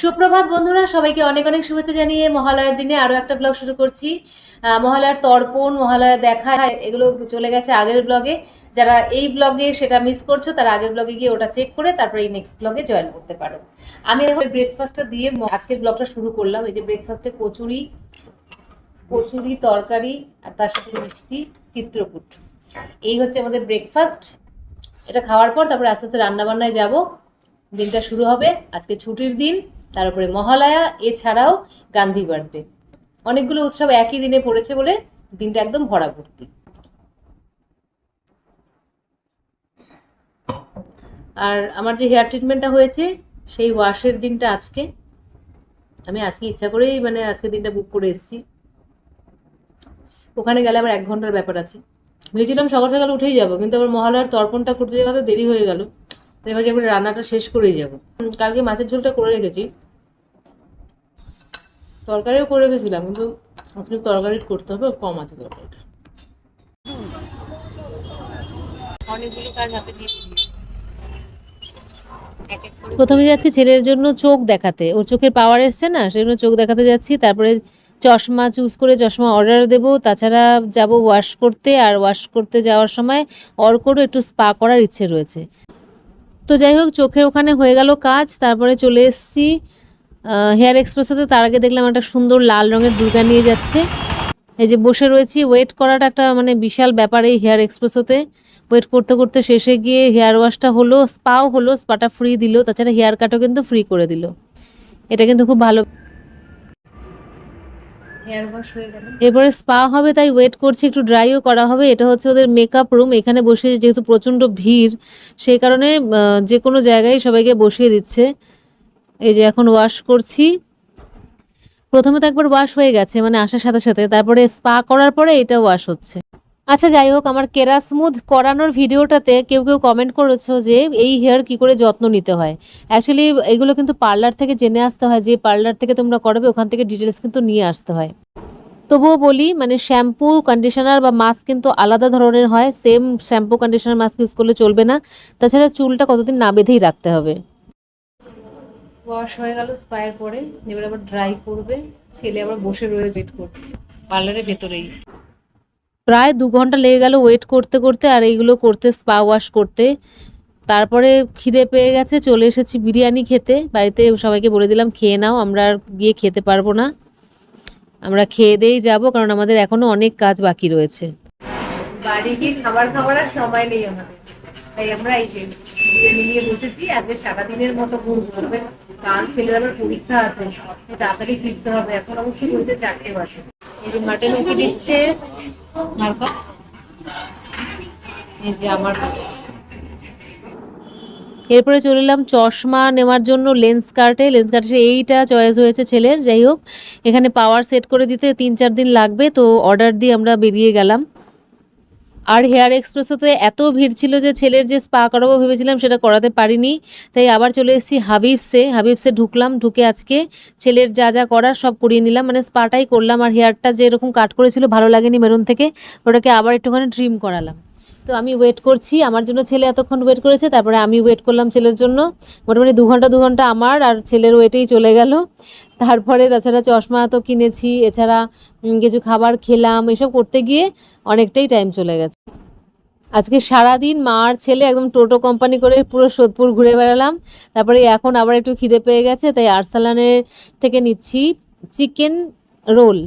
সুপ্রভাত বন্ধুরা, সবাইকে অনেক অনেক শুভেচ্ছা জানিয়ে মহালয়ার দিনে আরও একটা ব্লগ শুরু করছি। মহালয়ার তর্পণ, মহালয়া দেখা, এগুলো চলে গেছে আগের ব্লগে যারা এই ব্লগে সেটা মিস করছ, তারা আগের ব্লগে গিয়ে ওটা চেক করে তারপরে এই নেক্সট ব্লগে জয়েন করতে পারো। আমি এখন ব্রেকফাস্টটা দিয়ে আজকের ব্লগটা শুরু করলাম। এই যে ব্রেকফাস্টে কচুরি কচুরি তরকারি আর তার সাথে মিষ্টি চিত্রকূট। এই হচ্ছে আমাদের ব্রেকফাস্ট এটা খাওয়ার পর তারপরে আস্তে আস্তে রান্না বান্নায় যাব। দিনটা শুরু হবে। আজকে ছুটির দিন। তার উপরে মহালয়া, এছাড়াও গান্ধী বার্থডে অনেকগুলো উৎসব একই দিনে পড়েছে বলে দিনটা একদম ভরা ভর্তি আর আমার যে হেয়ার ট্রিটমেন্টটা হয়েছে, সেই ওয়াশের দিনটা আজকে। আমি আজকে ইচ্ছা করেই মানে আজকে দিনটা বুক করে এসেছি। ওখানে গেলে আমার এক ঘণ্টার ব্যাপার আছে। ভেবেছিলাম সকাল সকাল উঠেই যাব, কিন্তু আমার মহালয়ার তর্পণটা করতে যাওয়াতে দেরি হয়ে গেল। তাই ভাবছি এবার রান্নাটা শেষ করেই যাব। কালকে মাছের ঝোলটা করে রেখেছি। তরকারিও করে রেখেছিলাম কিন্তু আজকে তরকারি করতে হবে কম আছে তরকারিটা। অনেকগুলো কাজ হাতে দিয়ে প্রথমে যাচ্ছি ছেলের জন্য চোখ দেখাতে। ওর চোখের পাওয়ার এসছে না সেজন্য চোখ দেখাতে যাচ্ছি। তারপরে চশমা চুজ করে চশমা অর্ডার দেব। তাছাড়া যাব ওয়াশ করতে আর ওয়াশ করতে যাওয়ার সময় অর্করও একটু স্পা করার ইচ্ছে রয়েছে। তো যাই হোক চোখের ওখানে হয়ে গেল কাজ। তারপরে চলে এসেছি হেয়ার এক্সপ্রেসেতে তার আগে দেখলাম একটা সুন্দর লাল রঙের দুর্গা নিয়ে যাচ্ছে। এই যে বসে রয়েছি ওয়েট করাটা একটা মানে বিশাল ব্যাপার এই হেয়ার এক্সপ্রেসোতে। ওয়েট করতে করতে শেষে গিয়ে হেয়ার ওয়াশটা হলো স্পাও হলো স্পাটা ফ্রি দিল তাছাড়া হেয়ার কাটও কিন্তু ফ্রি করে দিল। এটা কিন্তু খুব ভালো। হেয়ার ওয়াশ হয়ে গেল। এরপরে স্পা হবে তাই ওয়েট করছি একটু ড্রাইও করা হবে। এটা হচ্ছে ওদের মেকআপ রুম এখানে বসে যেহেতু প্রচণ্ড ভিড় সেই কারণে যে কোনো জায়গায় সবাইকে বসিয়ে দিচ্ছে। এই যে এখন ওয়াশ করছি। প্রথমে তো একবার ওয়াশ হয়ে গেছে মানে আসার সাথে সাথে। তারপরে স্পা করার পরে এটা ওয়াশ হচ্ছে। আচ্ছা যাই হোক, আমার কেরা স্মুথ করানোর ভিডিওটাতে কেউ কেউ কমেন্ট করেছ যে এই হেয়ার কি করে যত্ন নিতে হয়। অ্যাকচুয়ালি এগুলো কিন্তু পার্লার থেকে জেনে আসতে হয়, যে পার্লার থেকে তোমরা করবে, ওখান থেকে ডিটেলস কিন্তু নিয়ে আসতে হয়। তবুও বলি মানে শ্যাম্পু কন্ডিশনার বা মাস্ক কিন্তু আলাদা ধরনের হয়। Same shampoo conditioner mask use করলে চলবে না। তাছাড়া চুলটা কতদিন না বেঁধেই রাখতে হবে। ওয়াশ হয়ে গেল স্পায়ের পরে। এবার আবার ড্রাই করবে। ছেলে আবার বসে রয়ে ওয়েট করছে। পার্লারের ভেতরেই। প্রায় দু ঘণ্টা লেগে গেল ওয়েট করতে করতে আর এইগুলো করতে স্পা ওয়াশ করতে। তারপরে খিদে পেয়ে গেছে চলে এসেছি বিরিয়ানি খেতে। বাড়িতে সবাইকে বলে দিলাম খেয়ে নাও আমরা আর গিয়ে খেতে পারব না। আমরা খেয়ে দিয়েই যাব কারণ আমাদের এখনও অনেক কাজ বাকি রয়েছে। বাড়ি গিয়ে খাবার খাবার আর সময় নেই আমাদের। তাই আমরা এই যে বিরিয়ানি নিয়ে বসেছি, আজকে সারাদিনের মতো ছেলের আবার পরীক্ষা আছে তাড়াতাড়ি ফিরতে হবে, এখন অবশ্যই ঘুরতে চারটে বাজে। এই যে দিচ্ছে এই যে আমার এরপরে চলে এলাম চশমা নেওয়ার জন্য লেন্স কার্টে। লেন্স কার্টে এইটা চয়েস হয়েছে ছেলের, যাই হোক। এখানে পাওয়ার সেট করে দিতে তিন চার দিন লাগবে, তো অর্ডার দিয়ে আমরা বেরিয়ে গেলাম। আর হেয়ার এক্সপ্রেসোতে এত ভিড় ছিল যে ছেলের যে স্পা করাবো ভেবেছিলাম সেটা করাতে পারিনি। তাই আবার চলে এসেছি হাবিবসে। হাবিবসে ঢুকলাম, ঢুকে আজকে ছেলের যা যা করার সব করিয়ে নিলাম। মানে স্পাটাই করলাম আর হেয়ারটা যেরকম কাট করেছিল, ভালো লাগেনি মেরুন থেকে, ওটাকে আবার একটুখানি ট্রিম করালাম। তো আমি ওয়েট করছি। আমার জন্য ছেলে এতক্ষণ ওয়েট করেছে, তারপরে আমি ওয়েট করলাম ছেলের জন্য। মোটামুটি দু ঘণ্টা দু ঘণ্টা আমার, আর ছেলের ওয়েটেই চলে গেল। তারপরে তাছাড়া চশমা তো কিনেছি, এছাড়া কিছু খাবার খেলাম, এসব করতে গিয়ে অনেকটাই টাইম চলে গেছে। আজকে সারাদিন মা আর ছেলে একদম টোটো কোম্পানি করে পুরো সোদপুর ঘুরে বেড়ালাম। তারপরে এখন আবার একটু খিদে পেয়ে গেছে, তাই আরসালানের থেকে নিচ্ছি চিকেন রোল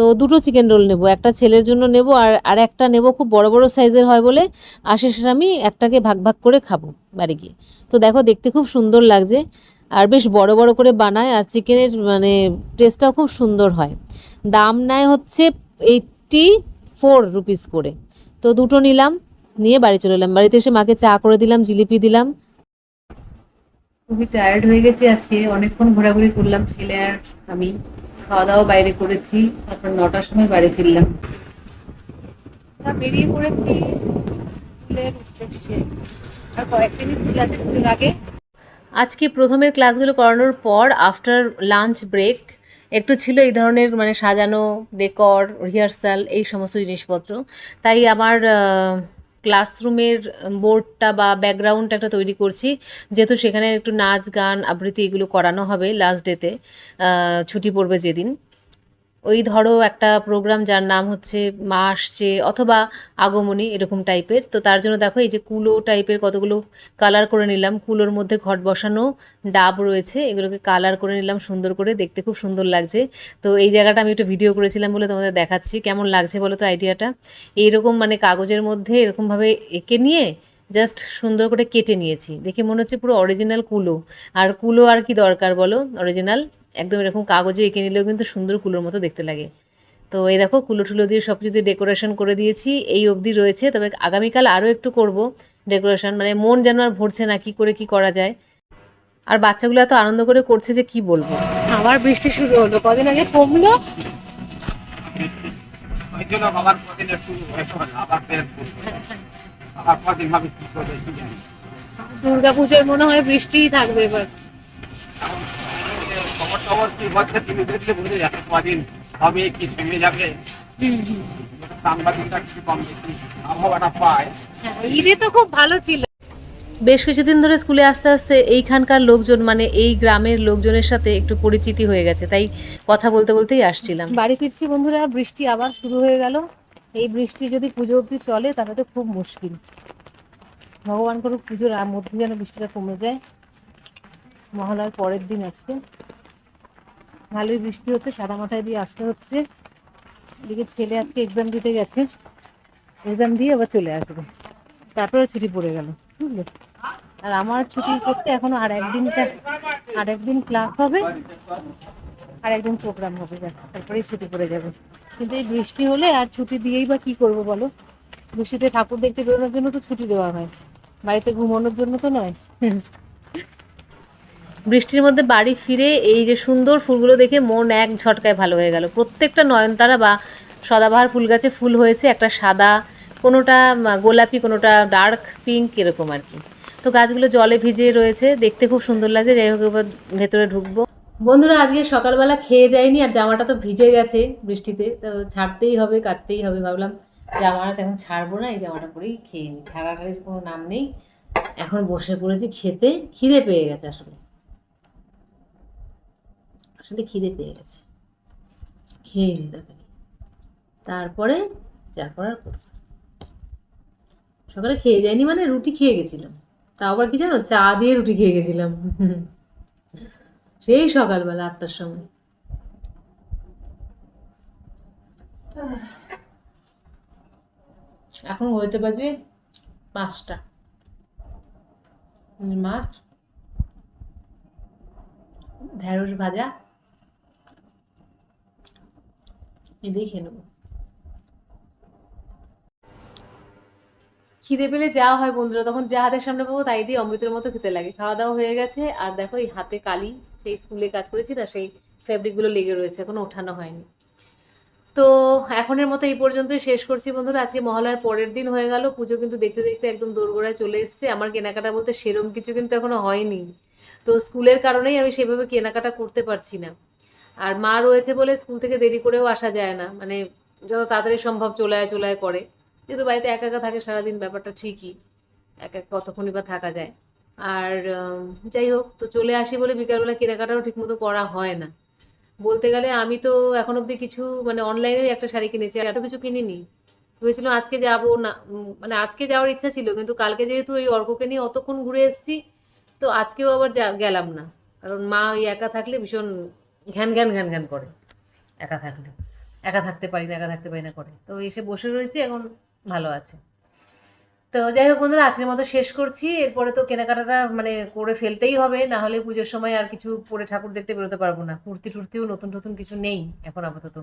তো দুটো চিকেন রোল নেব, একটা ছেলের জন্য নেব আর আর একটা নেব খুব বড় বড় সাইজের হয় বলে আশেষের আমি একটাকে ভাগ ভাগ করে খাব বাড়ি গিয়ে। তো দেখো দেখতে খুব সুন্দর লাগছে আর বেশ বড় বড় করে বানায় আর চিকেনের মানে টেস্টটাও খুব সুন্দর হয়। দাম নেয় হচ্ছে এইটটি ফোর রুপিস করে। তো দুটো নিলাম, নিয়ে বাড়ি চলে এলাম। বাড়িতে এসে মাকে চা করে দিলাম, জিলিপি দিলাম। খুবই টায়ার্ড হয়ে গেছি আজকে। অনেকক্ষণ ঘোরাঘুরি করলাম, ছেলে আর আমি। খাওয়া দাওয়া বাইরে করেছি, তারপর নটার সময় বাড়ি ফিরলাম। বেরিয়ে পড়েছি আর কয়েকদিন স্কুল আছে স্কুলের আগে। আজকে প্রথমের ক্লাসগুলো করানোর পর আফটার লাঞ্চ ব্রেক একটু ছিল এই ধরনের মানে সাজানো ডেকর রিহার্সাল এই সমস্ত জিনিসপত্র। তাই আমার ক্লাসরুমের বোর্ডটা বা ব্যাকগ্রাউন্ডটা একটা তৈরি করছি। যেহেতু সেখানে একটু নাচ, গান, আবৃত্তি এগুলো করানো হবে লাস্ট ডেতে ছুটি পড়বে যেদিন। ওই ধরো একটা প্রোগ্রাম যার নাম হচ্ছে মা আসছে অথবা আগমনী এরকম টাইপের তো তার জন্য দেখো এই যে কুলো টাইপের কতগুলো কালার করে নিলাম। কুলোর মধ্যে ঘট বসানো ডাব রয়েছে, এগুলোকে কালার করে নিলাম সুন্দর করে। দেখতে খুব সুন্দর লাগছে। তো এই জায়গাটা আমি একটু ভিডিও করেছিলাম বলে তোমাদের দেখাচ্ছি। কেমন লাগছে বলো তো আইডিয়াটা এইরকম মানে কাগজের মধ্যে এরকমভাবে এঁকে নিয়ে জাস্ট সুন্দর করে কেটে নিয়েছি। দেখে মনে হচ্ছে পুরো অরিজিনাল কুলো। আর কুলো আর কি দরকার বলো? অরিজিনাল একদম এরকম কাগজে এঁকে নিলেও কিন্তু সুন্দর কুলোর মতো দেখতে লাগে। তো এই দেখো কুলো টুলো দিয়ে সব কিছু ডেকোরেশন করে দিয়েছি এই অবধি রয়েছে। তবে আগামীকাল আরও একটু করব ডেকোরেশন মানে মন যেন আর ভরছে না কি করে কি করা যায়। আর বাচ্চাগুলো এত আনন্দ করে করছে যে কি বলব। আবার বৃষ্টি শুরু হলো। কদিন আগে কমলো? ওই জন্য বাবার কদিনের শুরু হয়েছে আবার বের করবে। আবার কদিন হবে কি করবে কি জানি। দুর্গা পুজোয় মনে হয় বৃষ্টিই থাকবে এবার। খবর কি হচ্ছে বুঝে যাবে কদিন হবে কি থেমে যাবে? সাংবাদিকরা কিছু কম বেশি আবহাওয়াটা পায়? হ্যাঁ, ঈদে তো খুব ভালো ছিল। বেশ কিছুদিন ধরে স্কুলে আস্তে আস্তে এইখানকার লোকজন মানে এই গ্রামের লোকজনের সাথে একটু পরিচিতি হয়ে গেছে তাই কথা বলতে বলতেই আসছিলাম। বাড়ি ফিরছি বন্ধুরা বৃষ্টি আবার শুরু হয়ে গেল। এই বৃষ্টি যদি পুজো অবধি চলে তাহলে তো খুব মুশকিল। ভগবান করুক পুজোর মধ্যে যেন বৃষ্টিটা কমে যায়। মহালয়ার পরের দিন আজকে। ভালোই বৃষ্টি হচ্ছে, সাদা মাথায় দিয়ে আসতে হচ্ছে। এদিকে ছেলে আজকে এক্সাম দিতে গেছে। এক্সাম দিয়ে আবার চলে আসবে। তারপরে ছুটি পড়ে গেল, বুঝলে? আর আমার ছুটি করতে এখনও আর একদিনটা আর একদিন ক্লাস হবে আর একদিন প্রোগ্রাম হবে, ব্যাস, তারপরেই ছুটি পড়ে যাবে। কিন্তু এই বৃষ্টি হলে আর ছুটি দিয়েই বা কি করব বলো? বৃষ্টিতে ঠাকুর দেখতে বেরোনোর জন্য তো ছুটি দেওয়া হয়। বাড়িতে ঘুমানোর জন্য তো নয়। বৃষ্টির মধ্যে বাড়ি ফিরে এই যে সুন্দর ফুলগুলো দেখে মন এক ঝটকায় ভালো হয়ে গেল। প্রত্যেকটা নয়নতারা বা সদাবাহার ফুল গাছে ফুল হয়েছে, একটা সাদা, কোনোটা গোলাপি, কোনোটা ডার্ক পিঙ্ক এরকম আর কি। তো গাছগুলো জলে ভিজে রয়েছে, দেখতে খুব সুন্দর লাগছে, যাই হোক এবার ভেতরে ঢুকবো। বন্ধুরা, আজকে সকালবেলা খেয়ে যায়নি আর জামাটা তো ভিজে গেছে বৃষ্টিতে, তো ছাড়তেই হবে কাচতেই হবে ভাবলাম। জামাটা এখন ছাড়বো না, এই জামাটা পরেই খেয়ে নিই ছাড়াটার কোনো নাম নেই। এখন বসে পড়েছি খেতে, খিদে পেয়ে গেছে আসলে। আসলে খিদে পেয়ে গেছে। খেয়ে নি তাড়াতাড়ি। তারপরে যা করার করব সকালে খেয়ে যায়নি মানে রুটি খেয়ে গেছিলাম। তা আবার কি জানো? চা দিয়ে রুটি খেয়ে গেছিলাম। সেই সকালবেলা আটটার সময়। এখন হইতে বাজবে পাঁচটা। মাছ ঢেঁড়স ভাজা। খেয়ে নেব। খিদে পেলে যা হয় বন্ধুরা, তখন যা হাতের সামনে পাবো তাই দিয়ে অমৃতের মতো খেতে লাগে। খাওয়া দাওয়া হয়ে গেছে, আর দেখো এই হাতে কালি, সেই স্কুলে কাজ করেছি না সেই ফেব্রিকগুলো লেগে রয়েছে, এখনও ওঠানো হয়নি। তো এখনের মতো এই পর্যন্তই শেষ করছি বন্ধুরা, আজকে মহালয়ার পরের দিন হয়ে গেল, পুজো কিন্তু দেখতে দেখতে একদম দোরগোড়ায় চলে এসেছে, আমার কেনাকাটা বলতে সেরম কিছু কিন্তু এখনও হয়নি। তো স্কুলের কারণেই আমি সেভাবে কেনাকাটা করতে পারছি না। আর মা রয়েছে বলে স্কুল থেকে দেরি করেও আসা যায় না। মানে যত তাড়াতাড়ি সম্ভব চলে আয় চলে আয় করে। কিন্তু বাড়িতে একা একা থাকে সারাদিন, ব্যাপারটা ঠিকই। এক এক কতক্ষণই বা থাকা যায়। আর যাই হোক, তো চলে আসি বলে বিকালবেলা কেনাকাটাও ঠিকমতো করা হয় না। বলতে গেলে আমি তো এখন অবধি কিছু মানে অনলাইনে একটা শাড়ি কিনেছি। এত কিছু কিনিনি। ভেবেছিলাম আজকে যাব না মানে আজকে যাওয়ার ইচ্ছা ছিল, কিন্তু কালকে যেহেতু ওই অর্ককে নিয়ে অতক্ষণ ঘুরে এসেছি, তো আজকেও আবার গেলাম না। কারণ মা ওই একা থাকলে ভীষণ ঘ্যান ঘ্যান ঘ্যান ঘ্যান করে। একা থাকলে। একা থাকতে পারি না, একা থাকতে পারি না করে। তো এসে বসে রয়েছি, এখন ভালো আছে। তো যাই হোক বন্ধুরা, আজকের মতো শেষ করছি। এরপরে তো কেনাকাটাটা মানে করে ফেলতেই হবে, না হলে পুজোর সময় আর কিছু পরে ঠাকুর দেখতে বেরোতে পারব না। কুর্তি টুর্তিও নতুন নতুন কিছু নেই এখন আপাতত।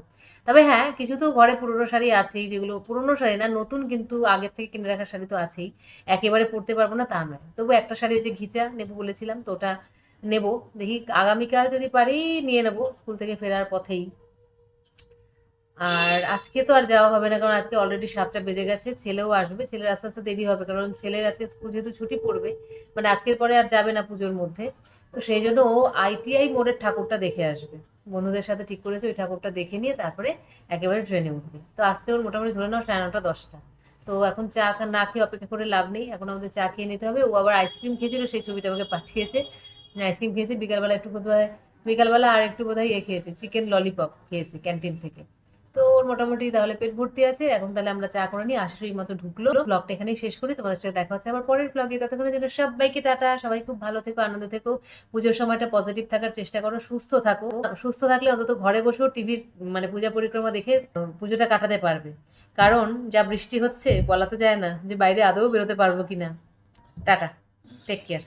তবে হ্যাঁ কিছু তো ঘরে পুরনো শাড়ি আছেই, যেগুলো পুরনো শাড়ি না, নতুন কিন্তু আগের থেকে কিনে রাখা শাড়ি তো আছেই। একেবারে পরতে পারব না, তা নয়। তবু একটা শাড়ি হচ্ছে ঘিচা, নেব বলেছিলাম, তো ওটা নেব। দেখি আগামীকাল যদি পারি নিয়ে নেব স্কুল থেকে ফেরার পথেই। আর আজকে তো আর যাওয়া হবে না, কারণ আজকে অলরেডি সাতটা বেজে গেছে, ছেলেও আসবে, ছেলের আস্তে আস্তে দেরি হবে, কারণ ছেলের আজকে স্কুল যেহেতু ছুটি পড়বে মানে আজকের পরে আর যাবে না পুজোর মধ্যে। তো সেই জন্য ও আইটিআই মোড়ের ঠাকুরটা দেখে আসবে। বন্ধুদের সাথে ঠিক করেছে, ওই ঠাকুরটা দেখে নিয়ে তারপরে একেবারে ট্রেনে উঠবে। তো আসতে ওর মোটামুটি ধরে নাও সাড়ে নটা, দশটা। তো এখন চা না খেয়ে অপেক্ষা করে লাভ নেই, এখন আমাদের চা খেয়ে নিতে হবে। ও আবার আইসক্রিম খেয়েছিল, সেই ছবিটা আমাকে পাঠিয়েছে। আইসক্রিম খেয়েছে, বিকালবেলা একটু বোধহয় বিকালবেলা আর একটু বোধহয় ইয়ে খেয়েছে চিকেন ললিপপ খেয়েছে ক্যান্টিন থেকে। তো ওর মোটামুটি তাহলে পেট ভর্তি আছে, এখন তাহলে আমরা চা করে নিই আসার মতো ঢুকলো। ব্লগটা এখানেই শেষ করি, তোমাদের সাথে দেখা হচ্ছে আবার পরের ব্লগে ততক্ষণের জন্য সবাইকে টাটা, সবাই খুব ভালো থেকো, আনন্দ থেকো, পুজোর সময়টা পজিটিভ থাকার চেষ্টা করো, সুস্থ থাকো। সুস্থ থাকলে অন্তত ঘরে বসেও টিভির মানে পূজা পরিক্রমা দেখে পুজোটা কাটাতে পারবে। কারণ যা বৃষ্টি হচ্ছে, বলা তো যায় না যে বাইরে আদৌ বেরোতে পারব কিনা। Tata take care